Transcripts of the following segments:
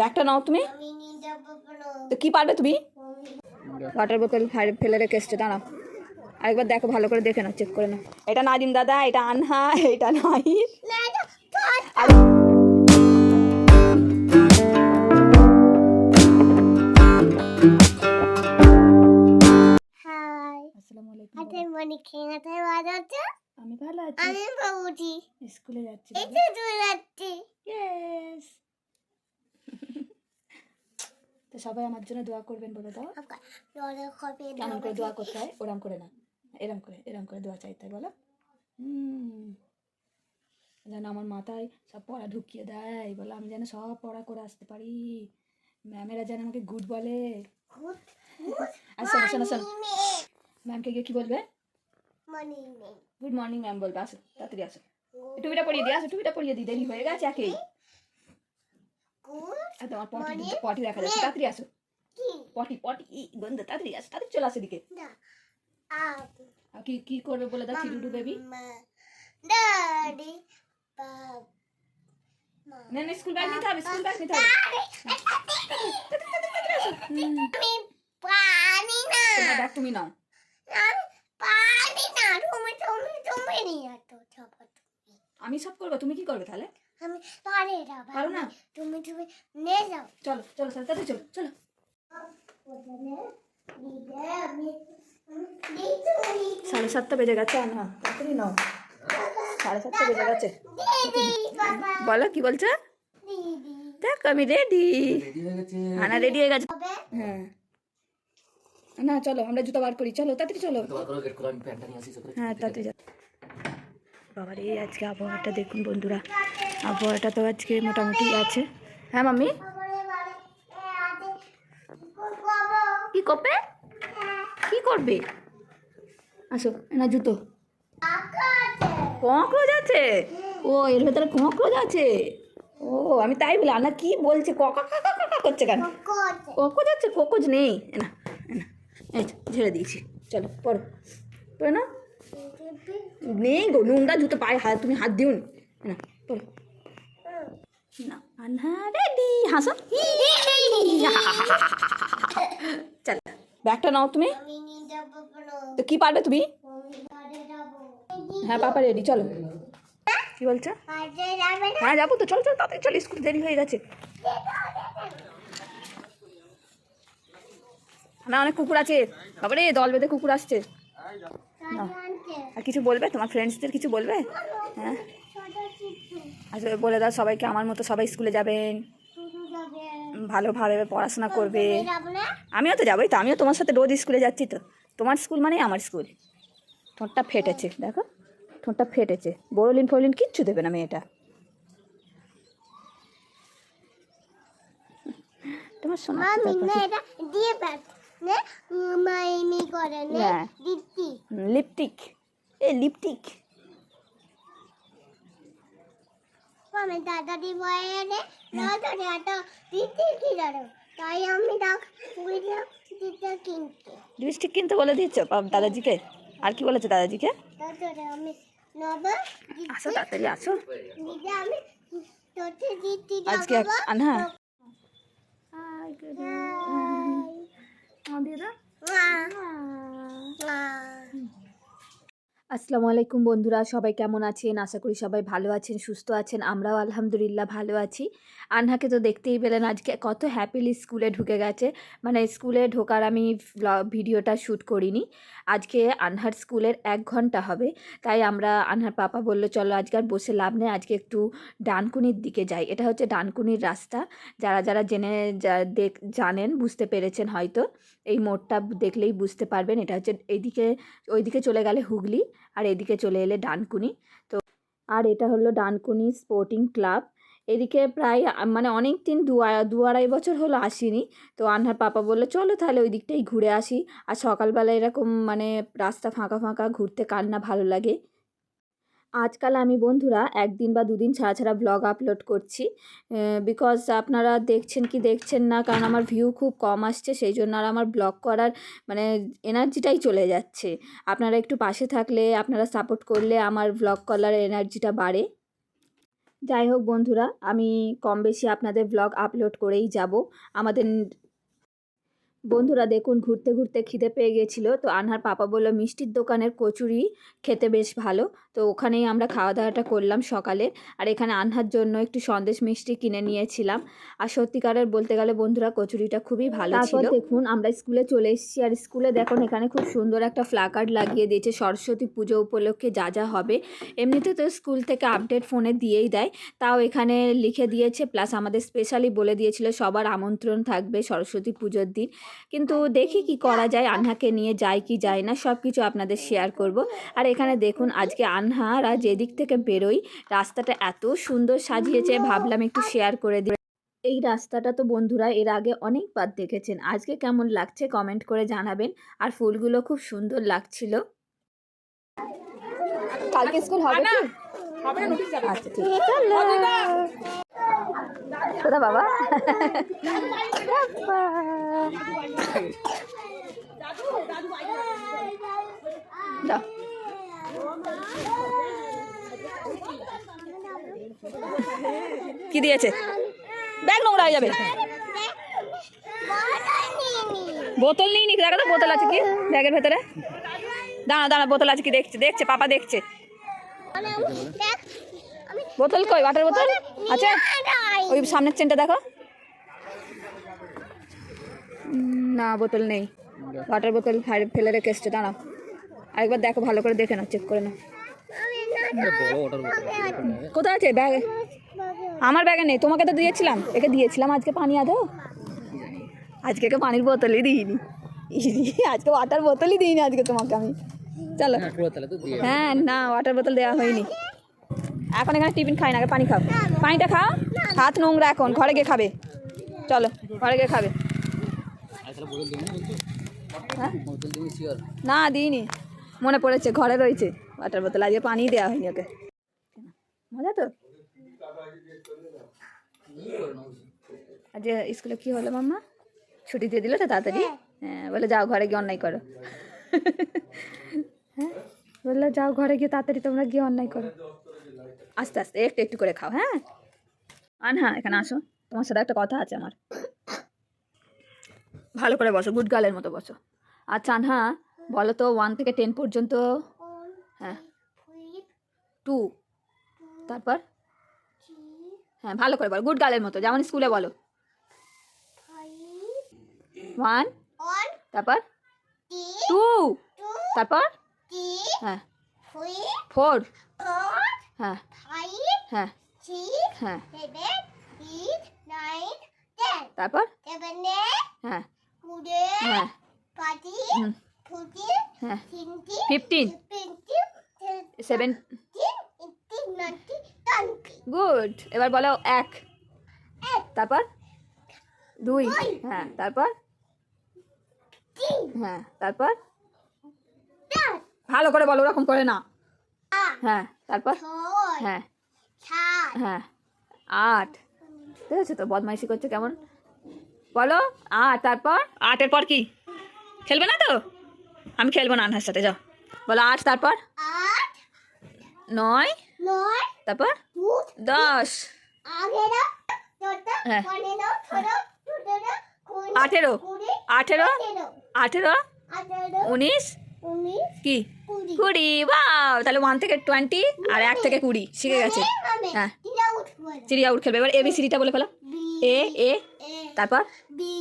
ব্যাগটা নাও তুমি। তো কি পারবে তুমি? ওয়াটার বোতল ফেলে রেখে এসছো দাঁড়াও। আরেকবার দেখো ভালো করে দেখে নাও চেক করে নাও। এটা নাদিম দাদা এটা আনহা এটা নাহিদ। না এটা কাট আর হাই। আসসালামু আলাইকুম হাতে মনে খেলাতে ভালো আছে? আমি ভালো আছি। আমি বাবুজি স্কুলে যাচ্ছি এই তো সবাই আমার জন্য দোয়া করবেন বলে দাও। কেমন করে দোয়া করতে হয় ওরম করে না। এরম করে এরম করে দোয়া চাইতে হয় বলো। হুম। যেন আমার মাথায় সব পড়া ঢুকিয়ে দেয় বলো। আমি যেন সব পড়া করে আসতে পারি। ম্যামেরা যেন আমাকে গুড বলে। আর শোনো শোনো শোনো। ম্যামকে গিয়ে কী বলবে? গুড মর্নিং ম্যাম বলবে। আসো তাড়াতাড়ি আসো। টুপিটা পরিয়ে দিই আসো টুপিটা পরিয়ে দিই। দেরি হয়ে গেছে একেই। তোমার পটি Morning. পটি দেখা যাচ্ছে। তাড়াতাড়ি আসো। পটি পটি গন্ধ তাড়াতাড়ি আসো তাড়াতাড়ি চলে আসো দিকে না আপ আর কি কি করবে বলে দাও চিরুডু বেবি মাম্মা ডাডি বাব না না স্কুল ব্যাগ নিতে হবে স্কুল ব্যাগ নিতে হবে। হুম, পানি না। তোমার ব্যাগ তুমি নাও। পানি না। তুমি তুমি তুমি নিয়ে তো আমি সব করব তুমি কি করবে তাহলে? আমি পারে না পারো না? তুমি তুমি নিয়ে যাও। চলো চলো তাহলে তাড়াতাড়ি চলো চলো। সাড়ে সাতটা বেজে গেছে আর না তাড়াতাড়ি নাও। সাড়ে সাতটা বেজে গেছে। বলো কি বলছো? দেখ আমি রেডি আনা রেডি হয়ে গেছে। হ্যাঁ। না চলো আমরা জুতো বার করি। চলো তাড়াতাড়ি চলো। হ্যাঁ তাড়াতাড়ি যাও। বাবা রে আজকে আবহাওয়াটা দেখুন বন্ধুরা। আবহাওয়াটা তো আজকে মোটামুটি আছে। হ্যাঁ বাবা কি করবে? কি করবে? আসো না জুতো। ককরোচ আছে ও, এর ভেতরে ককরোচ আছে ও, আমি তাই বলি, আনা কি বলছে? করছে কেন? কোকোজ আছে ককরোচ নেই। না না ঝেড়ে দিয়েছি। চলো পড়ো পড়ো না নেই গো, নোংরা জুতো, পায়ে হাত, তুমি হাত দিও না পড়ো না রেডি হাসো। ব্যাগটা নাও তুমি। তো কি পারবে তুমি? হ্যাঁ পাপা রেডি চলো। কি বলছো? হ্যাঁ যাব তো, চল চল, তাড়াতাড়ি চল, স্কুল দেরি হয়ে গেছে। না, অনেক কুকুর আছে। বাবারে দল বেঁধে কুকুর আসছে। আর কিছু বলবে? তোমার ফ্রেন্ডসদের কিছু বলবে? হ্যাঁ? চিত্র আচ্ছা বলে দাও সবাইকে আমার মতো সবাই স্কুলে যাবেন। ভালোভাবে পড়াশোনা করবে। আমিও তো যাবোই তো আমিও তোমার সাথে রোজ স্কুলে যাচ্ছি তো। তোমার স্কুল মানেই আমার স্কুল। ঠোঁটটা ফেটেছে দেখো। ঠোঁটটা ফেটেছে। বড়লিন ফড়লিন কিচ্ছু দেবে না মেয়েটা। তোমার শোনা। লিপটিক এ লিপটিক মামি দাদা দি বয়ে নে দাদা রে আটা দিদি কি তাই আমি ডাক বুঝলাম দিদি কিনতে। লিপস্টিক কিনতে বলে দিচ্ছ বাব- দাদাজিকে? আর কি বলেছে দাদাজিকে? দাদা আমি নব আসো তাড়াতাড়ি আসো। দিদি আমি তোতে আজকে আসসালামু আলাইকুম বন্ধুরা, সবাই কেমন আছেন? আশা করি সবাই ভালো আছেন, সুস্থ আছেন, আমরাও আলহামদুলিল্লাহ ভালো আছি। আনহাকে তো দেখতেই পেলেন আজকে কত হ্যাপিলি স্কুলে ঢুকে গেছে। মানে স্কুলে ঢোকার আমি ভিডিওটা শ্যুট করিনি। আজকে আনহার স্কুলের এক ঘণ্টা হবে। তাই আমরা, আনহার পাপা বলল, চলো আজকে আর বসে লাভ নেই, আজকে একটু ডানকুনির দিকে যাই। এটা হচ্ছে ডানকুনির রাস্তা। যারা যারা জেনে দেখ, জানেন, বুঝতে পেরেছেন হয়তো। এই মোড়টা দেখলেই বুঝতে পারবেন। এটা হচ্ছে এইদিকে ওইদিকে চলে গেলে হুগলি। আর এদিকে চলে এলে ডানকুনি। তো আর এটা হলো ডানকুনি স্পোর্টিং ক্লাব। এদিকে প্রায় মানে অনেক দিন দু দু আড়াই বছর হলো আসিনি। তো আনহার পাপা বলল, চলো তাহলে ওই দিকটাই ঘুরে আসি। আর সকালবেলা এরকম মানে রাস্তা ফাঁকা ফাঁকা ঘুরতে কার না ভালো লাগে? আজকাল আমি বন্ধুরা একদিন বা দুদিন ছাড়া ছাড়া ব্লগ আপলোড করছি বিকজ আপনারা দেখছেন কি দেখছেন না, কারণ আমার ভিউ খুব কম আসছে, সেই জন্য আর আমার ব্লগ করার মানে এনার্জিটাই চলে যাচ্ছে। আপনারা একটু পাশে থাকলে, আপনারা সাপোর্ট করলে আমার ব্লগ করার এনার্জিটা বাড়ে। যাই হোক বন্ধুরা, আমি কম বেশি আপনাদের ব্লগ আপলোড করেই যাব। আমাদের বন্ধুরা দেখুন ঘুরতে ঘুরতে খিদে পেয়ে গেছিল। তো আনহার পাপা বলল মিষ্টির দোকানের কচুরি খেতে বেশ ভালো। তো ওখানেই আমরা খাওয়া দাওয়াটা করলাম সকালে। আর এখানে আনহার জন্য একটু সন্দেশ মিষ্টি কিনে নিয়েছিলাম। আর সত্যিকারের বলতে গেলে বন্ধুরা কচুরিটা খুবই ভালো ছিল। দেখুন আমরা স্কুলে চলে এসেছি। আর স্কুলে দেখুন এখানে খুব সুন্দর একটা ফ্ল্যাকার্ড লাগিয়ে দিয়েছে সরস্বতী পুজো উপলক্ষে যা যা হবে। এমনিতে তো স্কুল থেকে আপডেট ফোনে দিয়েই দেয়। তাও এখানে লিখে দিয়েছে প্লাস আমাদের স্পেশালি বলে দিয়েছিল সবার আমন্ত্রণ থাকবে সরস্বতী পুজোর দিন। কিন্তু দেখি কি করা যায় আনহাকে নিয়ে যায় কি যায় না সব কিছু আপনাদের শেয়ার করব। আর এখানে দেখুন আজকে আনহারা যেদিক থেকে বেরোই। রাস্তাটা এত সুন্দর সাজিয়েছে ভাবলাম একটু শেয়ার করে দিই। এই রাস্তাটা তো বন্ধুরা এর আগে অনেকবার দেখেছেন। আজকে কেমন লাগছে কমেন্ট করে জানাবেন। আর ফুলগুলো খুব সুন্দর লাগছিল। কালকে স্কুল হবে কি? আচ্ছা ঠিক আছে কোথা বাবা কি দিয়েছে? ব্যাগ নোংরা হয়ে যাবে। বোতল নিই নি, দেখা বোতল আছে কি? ব্যাগের ভেতরে। দাঁড়া দাঁড়া, বোতল আছে কি দেখছে? দেখছে, পাপা দেখছে। বোতল কই? ওয়াটার বোতল? আছে ওই সামনের চেনটা দেখো। না বোতল নেই। ওয়াটার বোতল ফাইল- ফেলে রেখে এসছে দাঁড়াও। আরেকবার দেখো ভালো করে দেখে নাও চেক করে নাও। কোথায় আছে? ব্যাগে আমার ব্যাগে নেই তোমাকে তো দিয়েছিলাম। একে দিয়েছিলাম আজকে পানি আদো? আজকে একে পানির বোতলই দিইনি। আজকে ওয়াটার বোতলই দিইনি আজকে তোমাকে আমি। চলো। হ্যাঁ না ওয়াটার বোতল দেওয়া হয়নি। এখন এখানে টিফিন খাই না আগে পানি খাও। পানিটা খাও। হাত নোংরা এখন ঘরে গিয়ে খাবে। চলো ঘরে গিয়ে খাবে। হ্যাঁ? না দিইনি। মনে পড়েছে ঘরে রয়েছে। ওয়াটার বোতল আজকে পানি দেওয়া হয়নি ওকে। মজা তো? আজকে স্কুলে কি হলো মাম্মা? ছুটি দিয়ে দিল তো তাড়াতাড়ি? হ্যাঁ বলে যাও ঘরে গিয়ে অন্যায় করো। হ্যাঁ? বলল যাও ঘরে গিয়ে তাড়াতাড়ি তোমরা গিয়ে অন্যায় করো। আস্তে আস্তে, একটু একটু করে খাও হ্যাঁ? আন হ্যাঁ এখানে আসো। তোমার সাথে একটা কথা আছে আমার। ভালো করে বসো গুড গার্লের মতো বসো। আচ্ছা আনহা, বলো তো ওয়ান থেকে টেন পর্যন্ত হ্যাঁ। টু তারপর? হ্যাঁ ভালো করে বলো গুড গার্লের মতো, যেমন স্কুলে বলো। ওয়ান তারপর? টু তারপর? হ্যাঁ। ফোর হ্যাঁ। হ্যাঁ। হ্যাঁ। তারপর? হ্যাঁ। হ্যাঁ। ফিফটিন সেভেন গুড এবার বলো এক। তারপর? দুই। হ্যাঁ। তারপর? হ্যাঁ। তারপর? ভালো করে বলো, ওরকম করে না। হ্যাঁ তারপর? হ্যাঁ। হ্যাঁ আট। দেখেছ তো বদমাইশি করছে কেমন? বলো আট তারপর? আটের পর কি? খেলবে না তো? আমি খেলব না আনহার সাথে যাও। বলো আট তারপর? নয়। তারপর? দশ। হ্যাঁ। আঠেরো। আঠেরো? আঠেরো। উনিশ? কি? কুড়ি। বাও তাহলে ওয়ান থেকে টোয়েন্টি আর এক থেকে কুড়ি। শিখে গেছে। হ্যাঁ। চিড়িয়া উঠ খেলবে। এবার এবিসিডিটা বলে ফেলো। এ এ তারপর?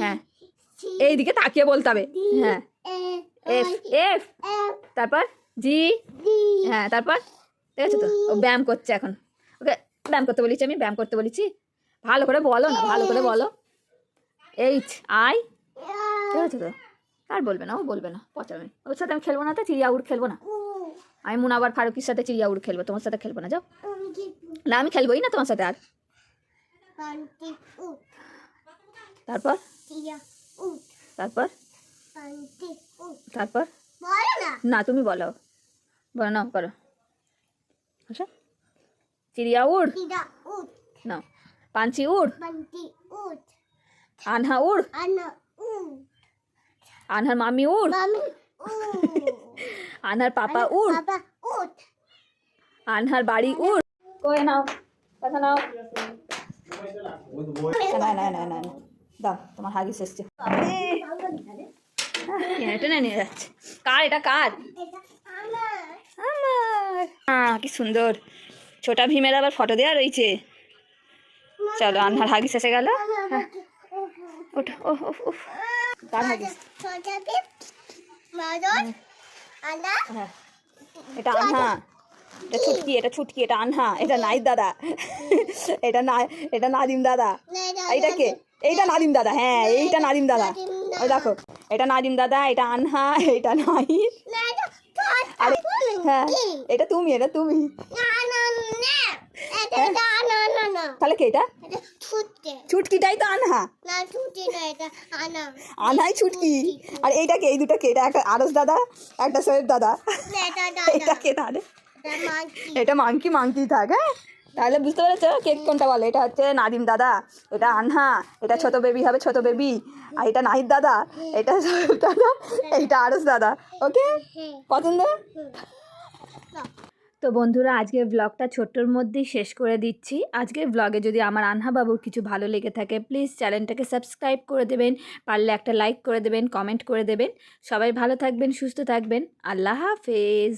হ্যাঁ। এই দিকে তাকিয়ে বলতে হবে। হ্যাঁ। এফ এফ তারপর? জি হ্যাঁ তারপর? ঠিক আছে তো? ও ব্যায়াম করছে এখন। ওকে ব্যায়াম করতে বলেছি আমি ব্যায়াম করতে বলেছি। ভালো করে বলো না ভালো করে বলো। এইচ আই ঠিক আছে তো? আর বলবে না, ও বলবে না, পচাবে ওর সাথে আমি খেলব না তো, চিড়িয়া উড় খেলব না। আমি মুনাবার ফারুকির সাথে চিড়িয়া উড় খেলব, তোমার সাথে খেলব না, যাও। না, আমি খেলবোই না তোমার সাথে আর। তারপর? তারপর? তারপর? না, তুমি বলো। বলো না করো। আচ্ছা চিড়িয়া উড়? না পাঞ্চি উড়? আনহা উড়? আনহার মামি উড় আনহার পাপা উড় আনহার বাড়ি উড় কয়ে নাও কথা নাও। না না না না না দাও তোমার হাগিস এসছে নিয়ে যাচ্ছে। কার এটা কার? আমার। হ্যাঁ কি সুন্দর। ছোটা ভীমের আবার ফটো দেওয়া রয়েছে চলো আন্নার হাগিস এসে গেল। হ্যাঁ। ওটা ও ও ও কার হ্যাঁ। এটা আনহা। এটা ছুটকি এটা ছুটকি এটা আনহা। এটা নাইদ দাদা। এটা না এটা নাদিম দাদা। এইটা কে? এইটা নাদিম দাদা। হ্যাঁ এইটা নাদিম দাদা। দেখো এটা নাদিম দাদা এটা আনহা এটা নাইদ। আরে হ্যাঁ এটা তুমি এটা তুমি। তাহলে কে এটা ছুটকিটাই তো আনহা না ছুটি না এটা আনা। আনহাই ছুটকি। আর এইটা কে? এই দুটো কে? এটা একটা আরস দাদা একটা সৈয়দ দাদা। এটা কে তাহলে? এটা মাংকি মাংকি থাক হ্যাঁ? তাহলে বুঝতে পেরেছ? কেক কোনটা বলে? এটা হচ্ছে নাদিম দাদা এটা আনহা এটা ছোট বেবি হবে ছোট বেবি আর এটা নাহিদ দাদা এটা দাদা এইটা আরস দাদা ওকে হ্যাঁ। পছন্দ? তো বন্ধুরা, আজকের ব্লগটা ছোট্টর মধ্যেই শেষ করে দিচ্ছি। আজকের ব্লগে যদি আমার আনহা বাবুর কিছু ভালো লেগে থাকে প্লিজ চ্যানেলটাকে সাবস্ক্রাইব করে দেবেন, পারলে একটা লাইক করে দেবেন কমেন্ট করে দেবেন। সবাই ভালো থাকবেন, সুস্থ থাকবেন। আল্লাহ হাফেজ।